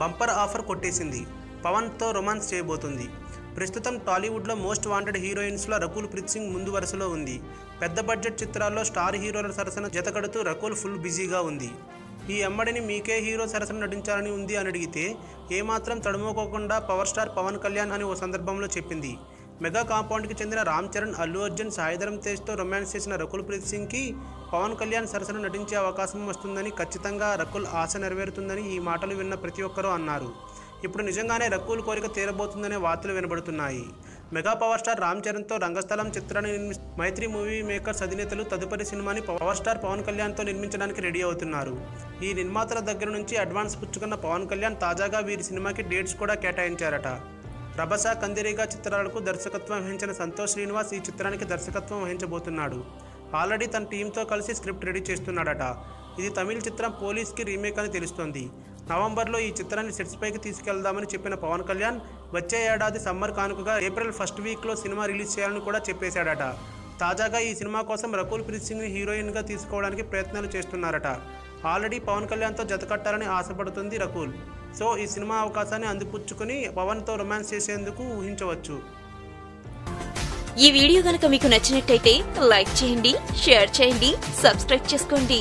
Bumper offer కొట్టేసింది. పవన్తో romance చేయబోతుంది. ప్రస్తుతం టాలీవుడ్లో మోస్ట్ వాంటెడ్ హీరోయిన్స్లో రకుల్ ప్రీత్ సింగ్ ముందు వరుసలో ఉంది. పెద్ద బడ్జెట్ చిత్రాల్లో స్టార్ హీరోల సరసన జతకడుతూ రకుల్ ఫుల్ బిజీగా ఉంది. ఈ అమ్మడిని మీకే హీరో సరసన నటించాలని ఉంది అని అడిగితే ఏమాత్రం తడుముకోకుండా పవర్ స్టార్ పవన్ కళ్యాణ్ అని ఓ సందర్భంలో చెప్పింది. మెగా కాంపౌండ్కి చెందిన రామ్ చరణ్ అల్లు అర్జున్ సాయిధరం తేజ్తో రొమాన్స్ చేసిన రకుల్ ప్రీత్ సింగ్కి పవన్ కళ్యాణ్ సరసన నటించే అవకాశం వస్తుందని ఖచ్చితంగా రకుల్ ఆశ నెరవేరుతుందని ఈ మాటలు విన్న ప్రతి ఒక్కరూ అన్నారు. ఇప్పుడు నిజంగానే రకుల్ కోరిక తీరబోతుందనే వార్తలు వినబడుతున్నాయి. మెగా పవర్ స్టార్ రామ్ చరణ్తో రంగస్థలం చిత్రాన్ని నిర్మి మైత్రి మూవీ మేకర్స్ అధినేతలు తదుపరి సినిమాని పవర్ స్టార్ పవన్ కళ్యాణ్తో నిర్మించడానికి రెడీ అవుతున్నారు. ఈ నిర్మాతల దగ్గర నుంచి అడ్వాన్స్ పుచ్చుకున్న పవన్ కళ్యాణ్ తాజాగా వీరి సినిమాకి డేట్స్ కూడా కేటాయించారట. రభస కందిరిగా చిత్రాలకు దర్శకత్వం వహించిన సంతోష్ శ్రీనివాస్ ఈ చిత్రానికి దర్శకత్వం వహించబోతున్నాడు. ఆల్రెడీ తన టీంతో కలిసి స్క్రిప్ట్ రెడీ చేస్తున్నాడట. ఇది తమిళ చిత్రం పోలీస్కి రీమేక్ అని తెలుస్తోంది. నవంబర్లో ఈ చిత్రాన్ని సెట్స్ పైకి తీసుకెళ్దామని చెప్పిన పవన్ కళ్యాణ్ వచ్చే ఏడాది సమ్మర్ కానుకగా ఏప్రిల్ ఫస్ట్ వీక్లో సినిమా రిలీజ్ చేయాలని కూడా చెప్పేశాడట. తాజాగా ఈ సినిమా కోసం రకుల్ ప్రీత్ సింగ్ని హీరోయిన్గా తీసుకోవడానికి ప్రయత్నాలు చేస్తున్నారట. ఆల్రెడీ పవన్ కళ్యాణ్తో జతకట్టాలని ఆశపడుతుంది రకుల్. సో ఈ సినిమా అవకాశాన్ని అందిపుచ్చుకుని పవన్తో రొమాన్స్ చేసేందుకు ఊహించవచ్చు. ఈ వీడియో గనక మీకు నచ్చినట్టయితే లైక్ చేయండి షేర్ చేయండి సబ్స్క్రైబ్ చేసుకోండి.